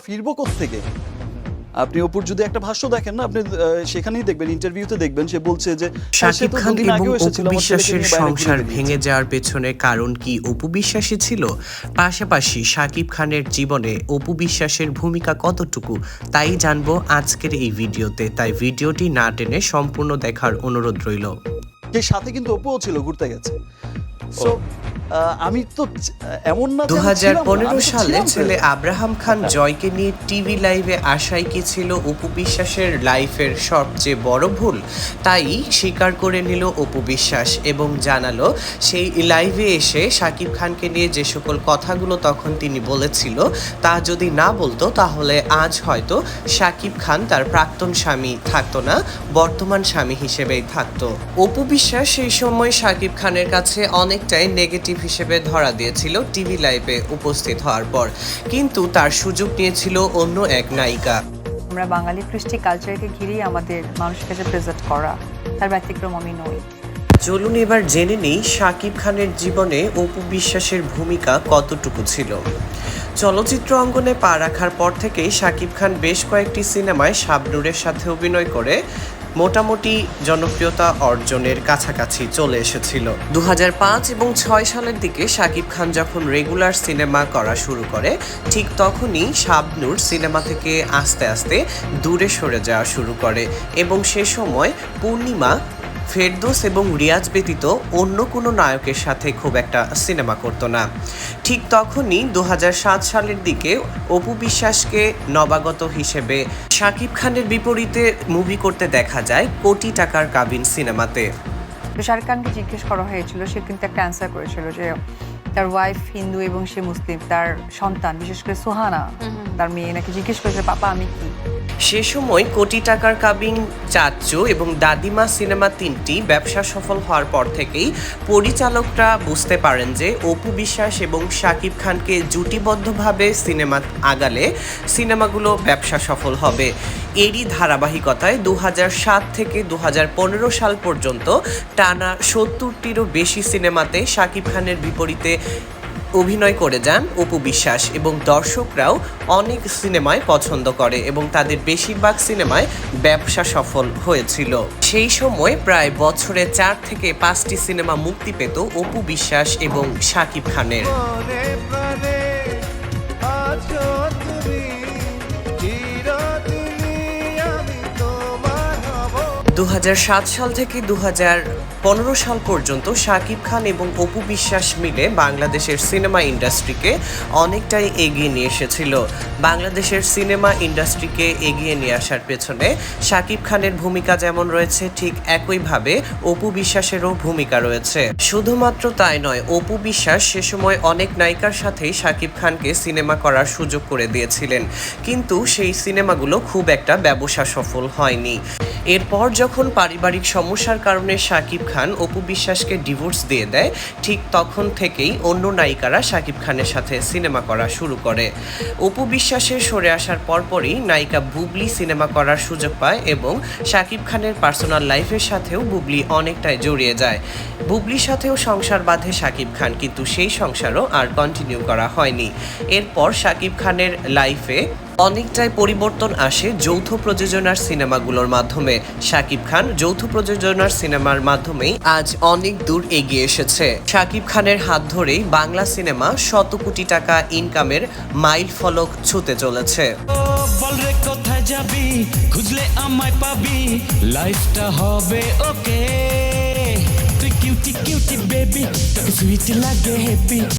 ফিরবো থেকে আপনি অপুর যদি একটা ভাষ্য দেখেন না আপনি সেখানেই দেখবেন ইন্টারভিউতে দেখবেন সে বলছে যে শাকিব খান এবং অপু বিশ্বাসের সংসার ভেঙে যাওয়ার পেছনে কারণ কি অপু বিশ্বাসী ছিল? পাশাপাশি শাকিব খানের জীবনে অপু বিশ্বাসের ভূমিকা কতটুকু তাই জানব আজকের এই ভিডিওতে। তাই ভিডিওটি না টেনে সম্পূর্ণ দেখার অনুরোধ রইল। যে সাথে কিন্তু অপুও ছিল ঘুরতে গেছে। আহ, আমি তো এমন না দু আমি তো সালে ছেলে আব্রাহাম খান জয়কে নিয়ে টিভি লাইভে আসাই কি ছিল অপু বিশ্বাসের লাইফের সবচেয়ে বড় ভুল? তাই স্বীকার করে নিল অপু বিশ্বাস এবং জানালো সেই লাইভে এসে শাকিব খানকে নিয়ে যে সকল কথাগুলো তখন তিনি বলেছিল তা যদি না বলতো তাহলে আজ হয়তো শাকিব খান তার প্রাক্তন স্বামী থাকতো না বর্তমান স্বামী হিসেবেই থাকতো। অপু বিশ্বাস সেই সময় শাকিব খানের কাছে অনেকটাই নেগেটিভ হিসেবে ধরা দিয়েছিল টিভি লাইভে উপস্থিত হওয়ার পর। কিন্তু তার সুযোগ নিয়েছিল অন্য এক নায়িকা। আমরা বাঙালি কৃষ্টি কালচারকে ঘিরেই আমাদের মানুষের কাছে প্রেজেন্ট করা তার ব্যতিক্রম আমি নই। চলুন এবার জেনে নিই শাকিব খানের জীবনে অপু বিশ্বাসের ভূমিকা কতটুকু ছিল। চলচ্চিত্র অঙ্গনে পা রাখার পর থেকেই শাকিব খান বেশ কয়েকটি সিনেমায় শাবনুরের সাথে অভিনয় করে মোটামুটি জনপ্রিয়তা অর্জনের কাছাকাছি চলে এসেছিল। দু হাজার পাঁচ এবং ছয় সালের দিকে শাকিব খান যখন রেগুলার সিনেমা করা শুরু করে, ঠিক তখনই শাবনুর সিনেমা থেকে আস্তে আস্তে দূরে সরে যাওয়া শুরু করে এবং সে সময় পূর্ণিমা ফেরদোস এবং রিয়াজ ব্যতীত অন্য কোনো নায়কের সাথে খুব একটা সিনেমা করতো না। ঠিক তখনই দু হাজার সাত সালের দিকে অপু বিশ্বাসকে নবাগত হিসেবে শাকিব খানের বিপরীতে মুভি করতে দেখা যায় কোটি টাকার কাবিন সিনেমাতে। শাহরুখ খানকে জিজ্ঞেস করা হয়েছিল, সে কিন্তু একটা অ্যান্সার করেছিল যে তার ওয়াইফ হিন্দু এবং সে মুসলিম তার সন্তান বিশেষ করে সোহানা তার মেয়ে নাকি জিজ্ঞেস করেছে পাপা আমি কি? সে সময় কোটি টাকার কাবিন চাচ্চু এবং দাদিমা সিনেমা তিনটি ব্যবসা সফল হওয়ার পর থেকেই পরিচালকরা বুঝতে পারেন যে অপু বিশ্বাস এবং শাকিব খানকে জুটিবদ্ধভাবে সিনেমা আগালে সিনেমাগুলো ব্যবসা সফল হবে। এরই ধারাবাহিকতায় দু সাত থেকে দু হাজার পনেরো সাল পর্যন্ত টানা সত্তরটিরও বেশি সিনেমাতে শাকিব খানের বিপরীতে অভিনয় করে যান অপু বিশ্বাস এবং দর্শকরাও অনেক সিনেমায় পছন্দ করে এবং তাদের বেশিরভাগ সিনেমায় ব্যবসা সফল হয়েছিল। সেই সময় প্রায় বছরে চার থেকে পাঁচটি সিনেমা মুক্তি পেত অপু বিশ্বাস এবং শাকিব খানের। দু হাজার সাত সাল থেকে দু হাজার পনেরো সাল পর্যন্ত শাকিব খান এবং অপু বিশ্বাস মিলে বাংলাদেশের সিনেমা ইন্ডাস্ট্রিকে অনেকটাই এগিয়ে নিয়ে এসেছিল। বাংলাদেশের সিনেমা ইন্ডাস্ট্রিকে এগিয়ে নিয়ে আসার পেছনে শাকিব খানের ভূমিকা যেমন রয়েছে, ঠিক একইভাবে অপু বিশ্বাসেরও ভূমিকা রয়েছে। শুধুমাত্র তাই নয়, অপু বিশ্বাস সে সময় অনেক নায়িকার সাথেই শাকিব খানকে সিনেমা করার সুযোগ করে দিয়েছিলেন। কিন্তু সেই সিনেমাগুলো খুব একটা ব্যবসা সফল হয়নি। এরপর যখন পারিবারিক সমস্যার কারণে শাকিব খান অপু বিশ্বাসকে ডিভোর্স দিয়ে দেয়, ঠিক তখন থেকেই অন্য নায়িকারা শাকিব খানের সাথে সিনেমা করা শুরু করে। অপু বিশ্বাসের সরে আসার পরপরই নায়িকা বুবলি সিনেমা করার সুযোগ পায় এবং শাকিব খানের পার্সোনাল লাইফের সাথেও বুবলি অনেকটাই জড়িয়ে যায়। বুবলির সাথেও সংসার বাঁধে শাকিব খান, কিন্তু সেই সংসারও আর কন্টিনিউ করা হয়নি। এরপর শাকিব খানের লাইফে অনেকটাই পরিবর্তন আসে যৌথ প্রযোজনার সিনেমাগুলোর মাধ্যমে। শাকিব খান যৌথ প্রযোজনার সিনেমার মাধ্যমেই আজ অনেক দূর এগিয়ে এসেছে। শাকিব খানের হাত ধরেই বাংলা সিনেমা শত কোটি টাকা ইনকামের মাইল ফলক ছুতে চলেছে। কোথায় যাবি? খুঁজলে আমায় পাবি। লাইফটা হবে ওকে। বেবি